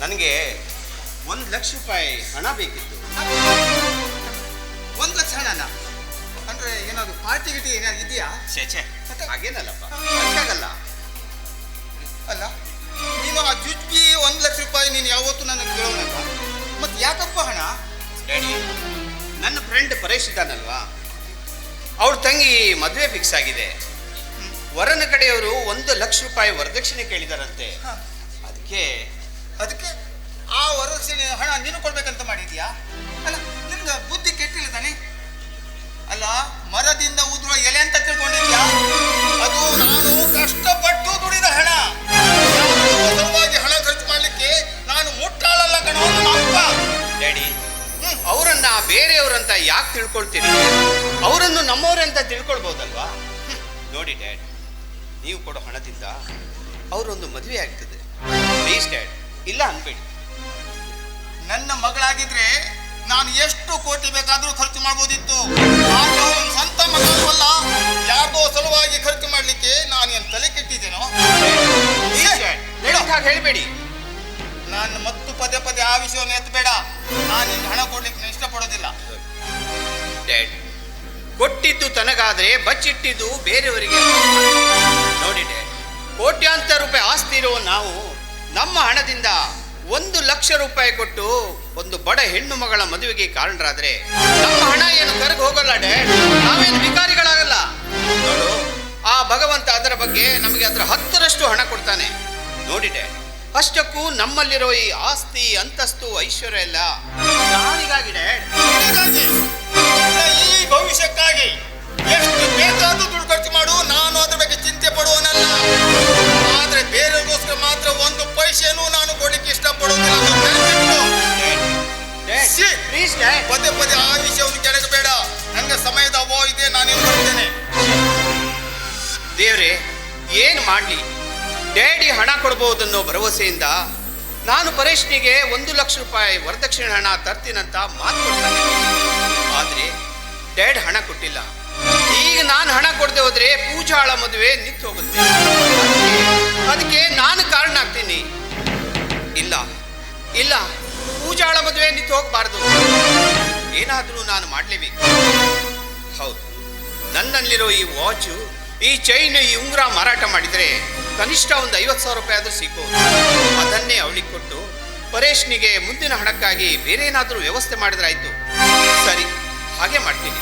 ನನಗೆ ಒಂದು ಲಕ್ಷ ರೂಪಾಯಿ ಹಣ ಬೇಕಿತ್ತು. ಒಂದು ಲಕ್ಷ ಹಣನ? ಅಂದ್ರೆ ಏನಾದರೂ ಪಾರ್ಟಿ ಗಿಟಿ ಏನಾದ್ರು ಇದೆಯಾ? ಛೇ ಛೇ. ಮತ್ತೆ? ಹಾಗೇನಲ್ಲಪ್ಪ? ಹಾಗಾಗಲ್ಲ ಅಲ್ಲ ನೀನು ಆ ಜುಜ್ಬಿ ಒಂದು ಲಕ್ಷ ರೂಪಾಯಿ ನೀನು ಯಾವತ್ತೂ ನನಗೆ ಕೇಳೋಣ ಮತ್ತೆ ಯಾಕಪ್ಪ ಹಣ? ಡ್ಯಾಡಿ ನನ್ನ ಫ್ರೆಂಡ್ ಪರೇಶ್ ಇದ್ದಾನಲ್ವಾ? ಅವ್ರ ತಂಗಿ ಮದುವೆ ಫಿಕ್ಸ್ ಆಗಿದೆ. ವರನ ಕಡೆಯವರು ಒಂದು ಲಕ್ಷ ರೂಪಾಯಿ ವರದಕ್ಷಿಣೆ ಕೇಳಿದಾರಂತೆ. ಹ. ಅದಕ್ಕೆ ಆ ವರದಕ್ಷಿಣೆ ಹಣ ನೀನು ಕೊಡ್ಬೇಕಂತ ಮಾಡಿದ್ಯಾ ಅಲ್ಲ, ನಿನ್ಗೆ ಬುದ್ಧಿ ಕೆಟ್ಟಿಲ್ಲ ತಾನೆ ಅಲ್ಲ, ಮರದಿಂದ ಉದುರ ಎಲೆ ಅಂತ ತಿಳ್ಕೊಂಡಿದ್ಯಾ ಅದು ನಾನು ಕಷ್ಟಪಟ್ಟು ದುಡಿದ ಹಣ ಹಣ ಖರ್ಚು ಮಾಡ್ಲಿಕ್ಕೆ ನಾನು ಮುಟ್ಟಾಳಲ್ಲ ಕಣೋ ಡ್ಯಾಡಿ. ಅವರನ್ನ ಬೇರೆಯವರಂತ ಯಾಕೆ ತಿಳ್ಕೊಳ್ತೀರಿ ಅವರನ್ನು ನಮ್ಮವರಂತ ತಿಳ್ಕೊಳ್ಬಹುದಲ್ವಾ. ನೋಡಿ ಡ್ಯಾಡಿ, ನೀವು ಕೊಡೋ ಹಣದಿಂದ ಅವರೊಂದು ಮದುವೆ ಆಗ್ತದೆ ಪ್ಲೀಸ್ ಡ್ಯಾಡ್ ಇಲ್ಲ ಅನ್ಬೇಡಿ. ನನ್ನ ಮಗಳಾಗಿದ್ರೆ ನಾನು ಎಷ್ಟು ಕೋಟಿ ಬೇಕಾದರೂ ಖರ್ಚು ಮಾಡ್ಬೋದಿತ್ತು. ಆದ್ರೆ ಅವ್ನ್ ಸ್ವಂತ ಮಗಳಲ್ಲ ಯಾರ್ದೋ ಸಲುವಾಗಿ ಖರ್ಚು ಮಾಡ್ಲಿಕ್ಕೆ ನಾನು ಏನ್ ತಲೆ ಕೆಟ್ಟಿದ್ದೇನೋ? ಹಾಗೆ ಹೇಳಬೇಡಿ. ನಾನು ಮತ್ತು ಪದೇ ಪದೇ ಆ ವಿಷಯವನ್ನು ಎತ್ತಬೇಡ ನಾನು ನಿನ್ಗೆ ಹಣ ಕೊಡ್ಲಿಕ್ಕೆ ಇಷ್ಟಪಡೋದಿಲ್ಲ. ಡ್ಯಾಡ್ ಕೊಟ್ಟಿದ್ದು ತನಗಾದ್ರೆ ಬಚ್ಚಿಟ್ಟಿದ್ದು ಬೇರೆಯವರಿಗೆ ನಾವು ನಮ್ಮ ಹಣದಿಂದ ಒಂದು ಲಕ್ಷ ರೂಪಾಯಿ ಕೊಟ್ಟು ಒಂದು ಬಡ ಹೆಣ್ಣು ಮಗಳ ಮದುವೆಗೆ ಕಾರಣರಾದ್ರೆ ನಮ್ಮ ಹಣ ಏನು ಕರಗ ಹೋಗಲ್ಲ ಡ್ಯಾಡ್ ನಾವೇನು ವಿಕಾರಿಗಳಾಗಲ್ಲ. ನೋಡು, ಆ ಭಗವಂತ ಅದರ ಬಗ್ಗೆ ನಮಗೆ ಅದರ ಹತ್ತರಷ್ಟು ಹಣ ಕೊಡ್ತಾನೆ. ನೋಡಿ ಡ್ಯಾಡ್ ಅಷ್ಟಕ್ಕೂ ನಮ್ಮಲ್ಲಿರೋ ಈ ಆಸ್ತಿ, ಅಂತಸ್ತು, ಐಶ್ವರ್ಯ ಎಲ್ಲ. ಯಾರಿಗಾಗಿ ಮಾಡಲಿ ಡ್ಯಾಡಿ ಹಣ ಕೊಡ್ಬೋದನ್ನೋ ಭರವಸೆಯಿಂದ ನಾನು ಪರೇಶ್ನಿಗೆ ಒಂದು ಲಕ್ಷ ರೂಪಾಯಿ ವರದಕ್ಷಿಣೆ ಹಣ ತರ್ತೀನಂತ ಮಾತು ಕೊಡ್ತಾನೆ. ಆದರೆ ಡ್ಯಾಡ್ ಹಣ ಕೊಟ್ಟಿಲ್ಲ. ಈಗ ನಾನು ಹಣ ಕೊಡದೆ ಹೋದ್ರೆ ಪೂಜಾಳ ಮದುವೆ ನಿಂತು ಹೋಗುತ್ತೆ. ಅದಕ್ಕೆ- ನಾನು ಕಾರಣ ಆಗ್ತೀನಿ. ಇಲ್ಲ ಇಲ್ಲ, ಪೂಜಾಳ ಮದುವೆ ನಿಂತು ಹೋಗಬಾರ್ದು. ಏನಾದರೂ ನಾನು ಮಾಡಲೇಬೇಕು. ಹೌದು, ನನ್ನಲ್ಲಿರೋ ಈ ವಾಚು ಈ ಚೈನ್ ಈ ಉಂಗುರ ಮಾರಾಟ ಮಾಡಿದರೆ ಕನಿಷ್ಠ ಒಂದು ಐವತ್ತು ಸಾವಿರ ರೂಪಾಯಿ ಆದರೂ ಸಿಗ್ಬೋದು. ಅದನ್ನೇ ಅವಳಿಗೆ ಕೊಟ್ಟು ಪರೇಶ್ನಿಗೆ ಮುಂದಿನ ಹಣಕ್ಕಾಗಿ ಬೇರೆ ಏನಾದರೂ ವ್ಯವಸ್ಥೆ ಮಾಡಿದ್ರಾಯ್ತು ಸರಿ, ಹಾಗೆ ಮಾಡ್ತೀನಿ.